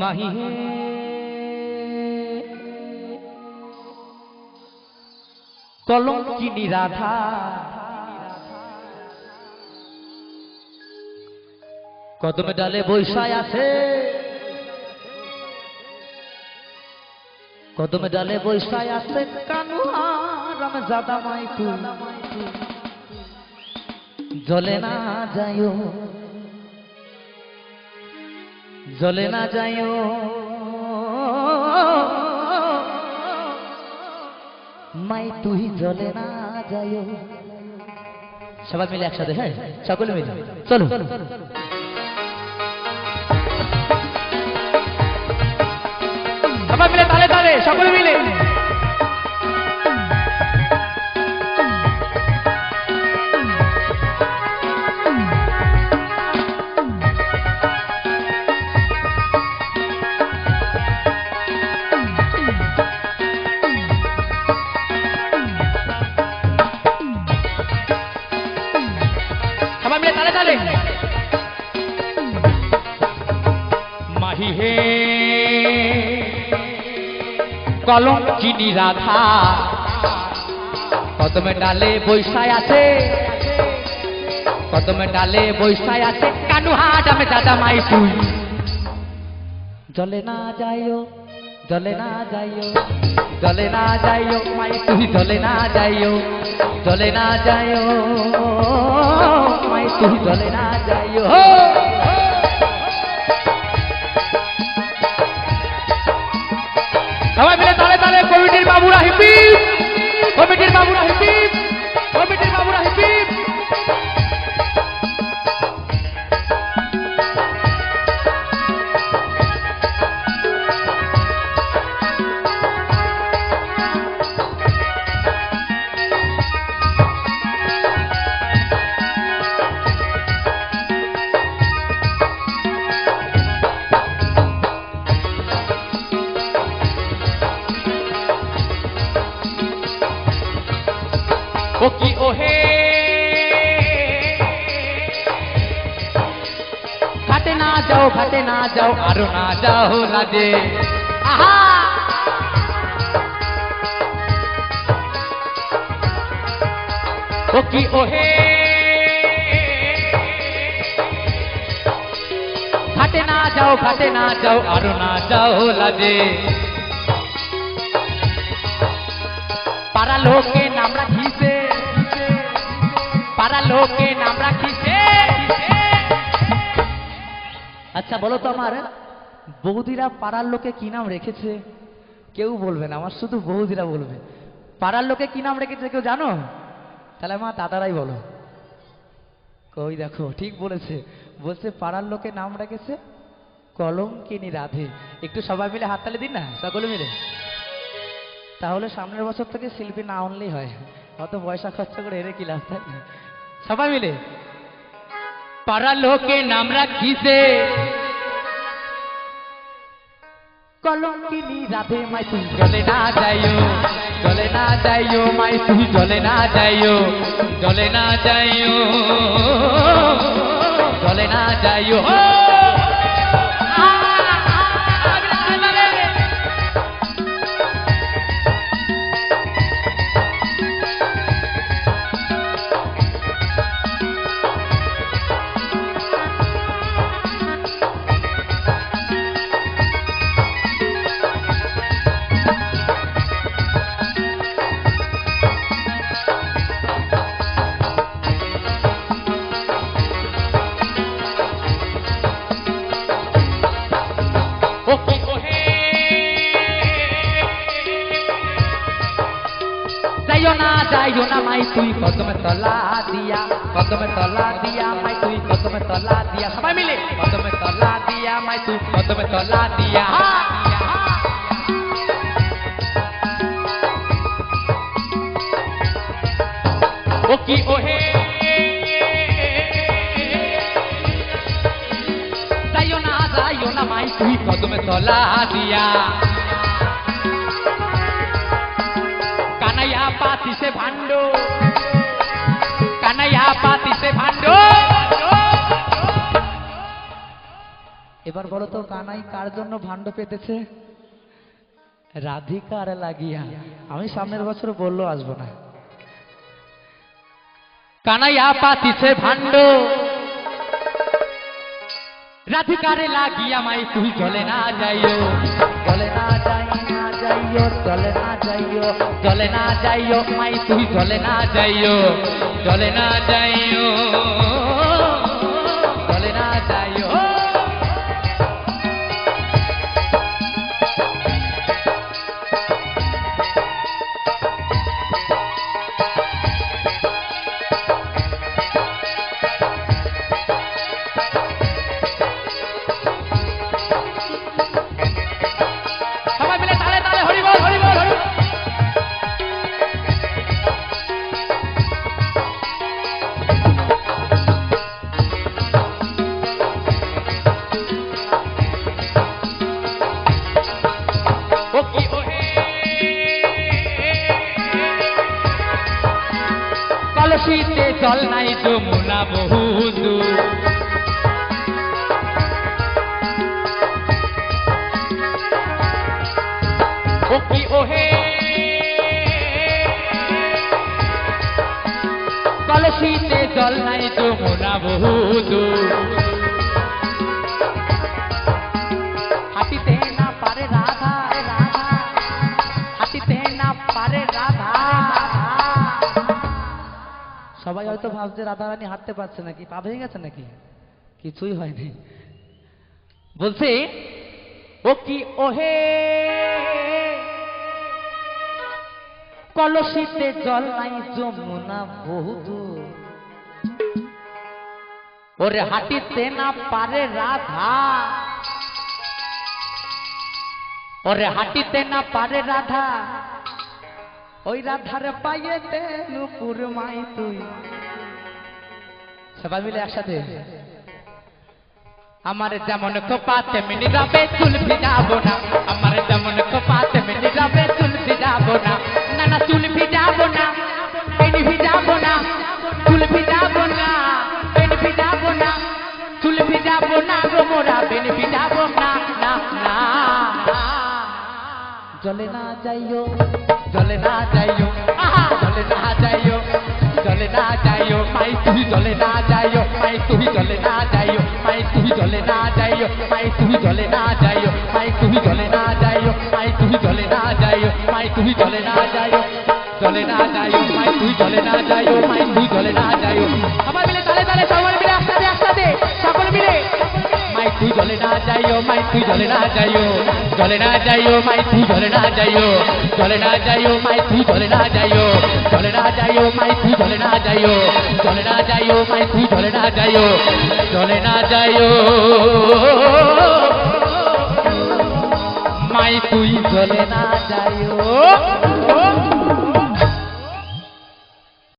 মাহি হে কলঙ্কিনী রাধা। কদমে ডালে বৈশায় আছে। কদমে ডালে বৈশায় আছে কানুয়া রাম জাদা মাই তুই জলে না যাইও জলে না যাইও। মাই তুই জলে না যাইও। সবাই মিলে একসাথে হ্যাঁ? সকলে মিলে। চলো। সবাই মিলে তালে তালে, সকলে মিলে। হে কলম চিনি রাধা কদমে ডালে বৈশায় আছে কদমে ডালে বৈশায় আছে কানু আমি দাদা মাই তুই জলে না যাইও জলে না যাইও জলে না যাইও মাই তুই জলে না যাইও জলে না যাইও মাই তুই জলে না যাইও বাবুরা হিপি কমিটির বাবুরা হিপি ও কি ওহে ঘাটে না যাও ঘাটে না যাও আরও না যাও লাজে আহা ও কি ওহে ঘাটে না যাও ঘাটে না যাও আরও না যাও লাজে পাড়া লোকে লোকে নাম রাখিছে আচ্ছা বলো তো আমার, বৌদিরা পাড়ার লোকে কি নাম রেখেছে? কেউ বলবে না, আমার শুধু বৌদিরা বলবে। পাড়ার লোকে কি নাম রেখেছে কেউ জানো? তাহলে মা দাদারাই বলো। কই দেখো, ঠিক বলেছে। বলছে, পাড়ার লোকে নাম রেখেছে কলঙ্কিনী রাধে। একটু সবাই মিলে হাততালি দিন না, সকলে মিলে? তাহলে সামনের বছর থেকে শিল্পী না আনলেই হয়। অত পয়সা খরচা করে এরে কি লাভ না? সবাই মিলে? পাড়া লোকে নাম রাখিছে। কলঙ্কিনী রাধে মাই, তুই জলে না যাইও, জলে না যাইও মাই, তুই জলে না যাইও, জলে না যাইও, জলে না যাইও। যাইও না মাই তুই কদমে তলা দিয়া কদমে তলা দিয়া মাই তুই কদমে তলা দিয়া সবাই মিলে কদমে তলা দিয়া মাই তুই কদমে তলা দিয়া ও কি ওহে যাইও না যাইও না মাই তুই কদমে তলা দিয়া কানাইয়া এবার বলো তো, কানাই কার জন্য ভাণ্ড পেতেছে? রাধিকার লাগিয়া। আমি সামনের বছর বলল আসব না। কানাইয়া পাতিছে ভাণ্ড। রাধিকারে লাগিয়া মাই তুই চলে না যাইও। চলে না যাই, না যাইও, চলে না যাইও। চলে না যাইও, মাই তুই চলে না যাইও। চলে না যাইও। জল নাই যমুনা বহু দূর ও কি ও হে কলসিতে জল নাই যমুনা বহু দূর সবাই হয়তো ভাবছে রাধা রানী হাঁটতে পারছে নাকি পা ভেঙে গেছে নাকি? কিছুই হয়নি। বলছি ও কি ওহে? কলসিতে জল নাই যমুনা বহুদূর ওরে হাঁটিতে না পারে রাধা। ওরে হাঁটিতে না পারে রাধা। ওই রাধার পাইয়েতে নুপুর মাই তুই। সবাই মিলে একসাথে। আমার যেমন খোপা তেমনি রবে চুল ভিজাবো না। আমার যেমন খোপা তেমনি রবে চুল ভিজাবো না। না না চুল ভিজাবো না, পেন ভিজাবো না। চুল ভিজাবো না, পেন ভিজাবো না। চুল ভিজাবো না গো মোরা, পেন ভিজাবো না না না। জলে না যাইও। জলে না যাইও জলে না যাইও জলে না যাইও মাই তুই জলে না যাইও মাই তুই জলে না যাইও মাই তুই জলে না যাইও মাই তুই জলে না যাইও মাই তুই জলে না যাইও মাই তুই জলে না যাইও মাই তুই জলে না যাইও জলে না যাইও মাই তুই জলে না যাইও মাই তুই জলে না যাইও সবাই মিলে তালে তালে সবাই জলে না যাইও মাই তুই জলে না যাইও জলে না যাইও মাই তুই জলে না যাইও জলে না যাইও মাই তুই জলে না যাইও জলে না যাইও মাই তুই জলে না যাইও জলে না যাইও মাই তুই জলে না যাইও জলে না যাইও মাই তুই জলে না যাইও